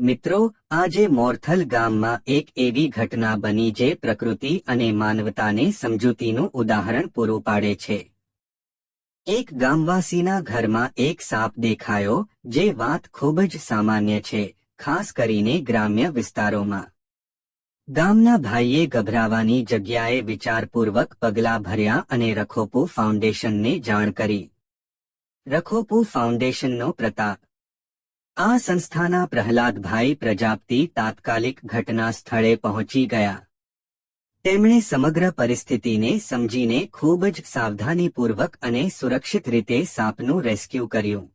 મિત્રો, આજે મોરથલ ગામમાં એક એવી ઘટના બની જે પ્રકૃતિ અને માનવતાને સમજૂતીનું ઉદાહરણ પૂરું પાડે છે. એક ગામવાસીના ઘરમાં એક સાપ દેખાયો, જે વાત ખૂબ જ સામાન્ય છે, ખાસ કરીને ગ્રામ્ય વિસ્તારોમાં. ગામના ભાઈએ ગભરાવાની જગ્યાએ વિચારપૂર્વક પગલાં ભર્યા અને રખોપુ ફાઉન્ડેશનને જાણ કરી. રખોપુ ફાઉન્ડેશનનો પ્રતાપ આ સંસ્થાના પ્રહલાદભાઈ પ્રજાપતિ તાત્કાલિક ઘટના સ્થળે પહોંચી ગયા. તેમણે સમગ્ર પરિસ્થિતિને સમજીને ખૂબ જ સાવધાનીપૂર્વક અને સુરક્ષિત રીતે સાપનું રેસ્ક્યુ કર્યું.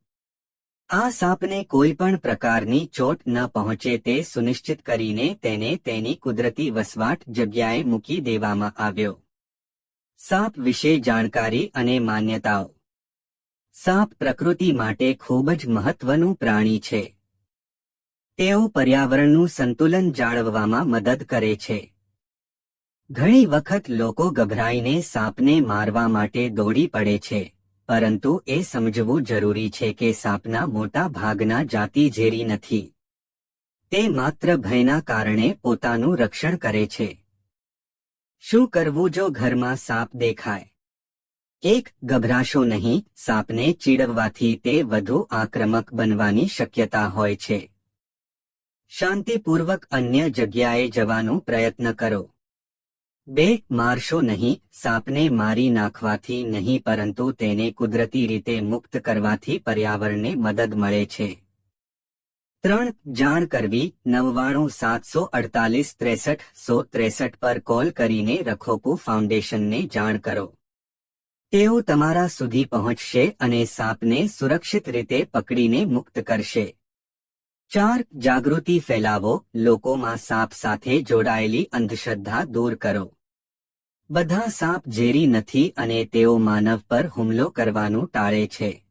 આ સાપને કોઈ પણ પ્રકારની ચોટ ન પહોંચે તે સુનિશ્ચિત કરીને તેને તેની કુદરતી વસવાટ જગ્યાએ મૂકી દેવામાં આવ્યો. સાપ વિશે જાણકારી અને માન્યતાઓ. સાપ પ્રકૃતિ માટે ખૂબ જ મહત્વનું પ્રાણી છે. તેઓ પર્યાવરણનું સંતુલન જાળવવામાં મદદ કરે છે. ઘણી વખત લોકો ગભરાઈને સાપને મારવા માટે દોડી પડે છે, પરંતુ એ સમજવું જરૂરી છે કે સાપના મોટા ભાગના જાતિ ઝેરી નથી. તે માત્ર ભયના કારણે પોતાનું રક્ષણ કરે છે. શું કરવું જો ઘરમાં સાપ દેખાય? એક ગભરાશો નહીં, સાપને ચીડવવાથી તે વધુ આક્રમક બનવાની શક્યતા હોય છે. શાંતિપૂર્વક અન્ય જગ્યાએ જવાનો પ્રયત્ન કરો. બે, મારશો નહીં, સાપને મારી નાખવાથી નહીં પરંતુ તેને કુદરતી રીતે મુક્ત કરવાથી પર્યાવરણને મદદ મળે છે. ત્રણ, જાણ કરવી, નવ્વાણું સાતસો અડતાલીસ ત્રેસઠ સો ત્રેસઠ પર કોલ કરીને રખોપુ ફાઉન્ડેશનને જાણ કરો. તેઓ તમારા સુધી પહોંચશે અને સાપને સુરક્ષિત રીતે પકડીને મુક્ત કરશે. ચાર, જાગૃતિ ફેલાવો. લોકોમાં સાપ સાથે જોડાયેલી અંધશ્રદ્ધા દૂર કરો. બધા સાપ ઝેરી નથી અને તેઓ માનવ પર હુમલો કરવાનું ટાળે છે.